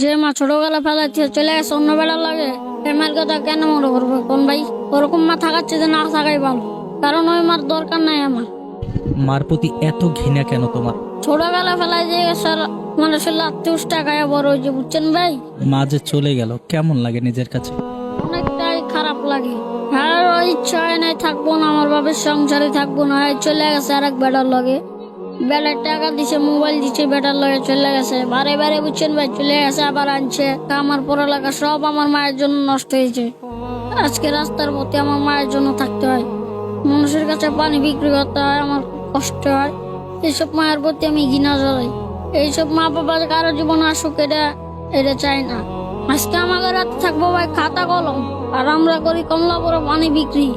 যে মা ছোটবেলা ফেলাচ্ছে চলে গেছে অন্য বেলা লাগে। এই মার কথা কেন মনে করব? কোন ভাই? ওরকম মা থাকাচ্ছে যে না থাকাই ভালো। কারণ ওই মার দরকার নাই আমার। মার প্রতি এত ঘৃণা কেন তোমার? ছোটবেলা ফেলায় যে স্যার মানুষের লাত্তি উষ্টা খায় বড় হয়েছে বুঝছেন ভাই? মা যে চলে গেল কেমন লাগে নিজের কাছে? অনেকটাই খারাপ লাগে। আর ওই ইচ্ছা হয় নাই থাকব না আমার বাবার সংসারে থাকব না এই চলে গেছে আর এক বেটার লগে। বেটার টাকা দিছে, মোবাইল দিছে, বেটার লগে চলে গেছে। বারে বারে বুঝছেন ভাই, চলে গেছে, আবার আনছে। আমার পড়ালেখা সব আমার মায়ের জন্য নষ্ট হয়েছে। আজকে রাস্তার পথে আমার মায়ের জন্য থাকতে হয়। মানুষের কাছে পানি বিক্রি করতে হয়, আমার কষ্ট হয়। এইসব মায়ের প্রতি আমি ঘৃণা জড়াই। এইসব মা বাবা কারও জীবন আসুক, এটা এটা চাই না। আজকে আমাদের রাতে থাকব ভাই, খাতা কলম। আর আমরা করি কমলাপুরে পানি বিক্রি।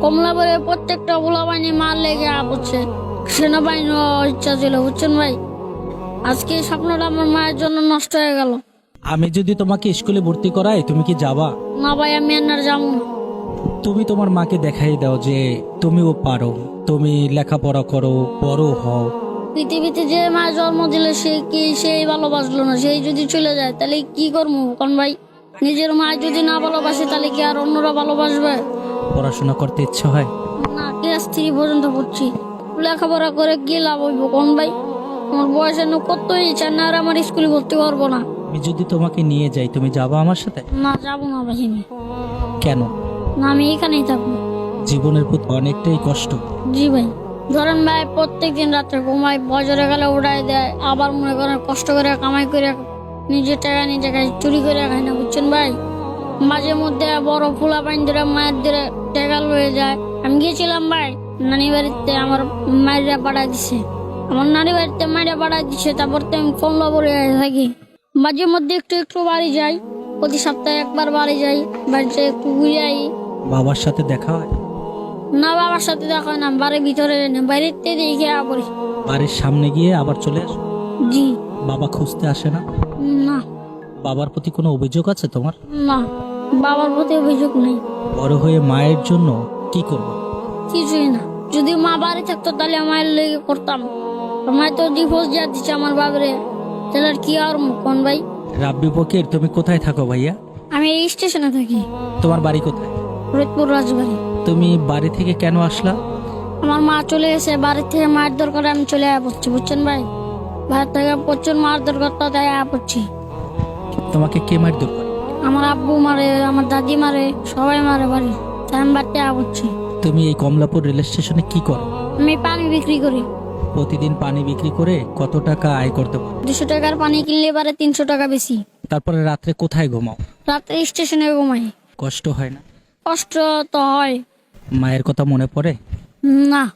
কমলাপুরে প্রত্যেকটা বুলা বাহিনী মার লেগে আপচ্ছে সেনাবাহিনী ইচ্ছা ছিল বুঝছেন ভাই? আজকে এই স্বপ্নটা আমার মায়ের জন্য নষ্ট হয়ে গেল। আমি যদি তোমাকে স্কুলে ভর্তি করাই তুমি কি যাবা? না ভাই আমি আর যাব না। তুমি তোমার মাকে দেখাই দাও যে তুমিও পারো তুমি লেখাপড়া করো বড় হও। পৃথিবীতে যে মা জন্ম দিল সে কি সেই ভালোবাসলো না সেই যদি চলে যায় তাহলে কি করব? কোন ভাই নিজের মা যদি না ভালোবাসে তাহলে কি আর অন্যরা ভালোবাসবে? পড়াশোনা করতে ইচ্ছে হয়? না ক্লাস থ্রি পর্যন্ত পড়ছি। লেখাপড়া করে কি লাভ হইব কোন ভাই? আমার বয়সের নো কত ইচ্ছা না আর আমার স্কুলে ভর্তি করব না। আমি যদি তোমাকে নিয়ে যাই তুমি যাবা আমার সাথে? না যাব না ভাই আমি। কেন? না আমি এখানেই থাকব। জীবনের প্রতি অনেকটাই কষ্ট। জি ভাই। ধরেন ভাই প্রত্যেক দিন রাত্রে ঘুমাই বজরে গেলে উড়াই দেয় আবার মনে করেন কষ্ট করে কামাই করে নিজের টাকা নিজে খাই চুরি করে খাই না বুঝছেন ভাই? মাঝে মধ্যে বড় ফুলা পাইন ধরে মায়ের ধরে টাকা লয়ে যায় আমি গিয়েছিলাম ভাই নানি বাড়িতে আমার মায়েরা পাঠাই দিছে। আমার নানি বাড়িতে মায়েরা পাঠাই দিছে তারপর তো আমি কমলা পরে থাকি। মাঝে মধ্যে একটু একটু বাড়ি যাই প্রতি সপ্তাহে একবার বাড়ি যাই বাড়িতে একটু ঘুরে আই। বাবার সাথে দেখা হয়? না বাবার সাথে দেখা হয় না বাড়ির ভিতরে না বাইরের থেকে দেখে পড়ি বাড়ির সামনে গিয়ে আবার চলে আসো? জি। বাবা খুঁজতে আসে না? না। বাবার প্রতি কোনো অভিযোগ আছে তোমার? না বাবার প্রতি অভিযোগ নেই। বড় হয়ে মায়ের জন্য কি করব? কিছুই না। যদি মা বাড়ি থাকতো তাহলে মায়ের লেগে করতাম মায়ের তো ডিভোর্স যা দিচ্ছে আমার বাবারে তাহলে আর কি আর কোন ভাই? রাব্বি ফকির তুমি কোথায় থাকো ভাইয়া? আমি এই স্টেশনে থাকি। তোমার বাড়ি কোথায়? ফরিদপুর রাজবাড়ি। তুমি বাড়ি থেকে কেন আসলা? আমার মা চলে গেছে বাড়ি থেকে মায়ের দরকারে আমি চলে আয়া পড়ছি বুঝছেন ভাই? বাড়ি থেকে প্রচুর মার দরকার তো তাই আয়া পড়ছি। তোমাকে কে মার দরকার? আমার আব্বু মারে আমার দাদি মারে সবাই মারে বাড়ি। তাই আমি বাড়িতে আয়া পড়ছি। তুমি এই কমলাপুর রেল স্টেশনে কি করো? আমি পানি বিক্রি করি। প্রতিদিন পানি বিক্রি করে কত টাকা আয় করতে পারো? দুশো টাকার পানি কিনলে এবারে তিনশো টাকা বেশি। তারপরে রাত্রে কোথায় ঘুমাও? রাত্রে স্টেশনে ঘুমাই। কষ্ট হয় না? কষ্ট তো হয়। মায়ের কথা মনে পড়ে? না।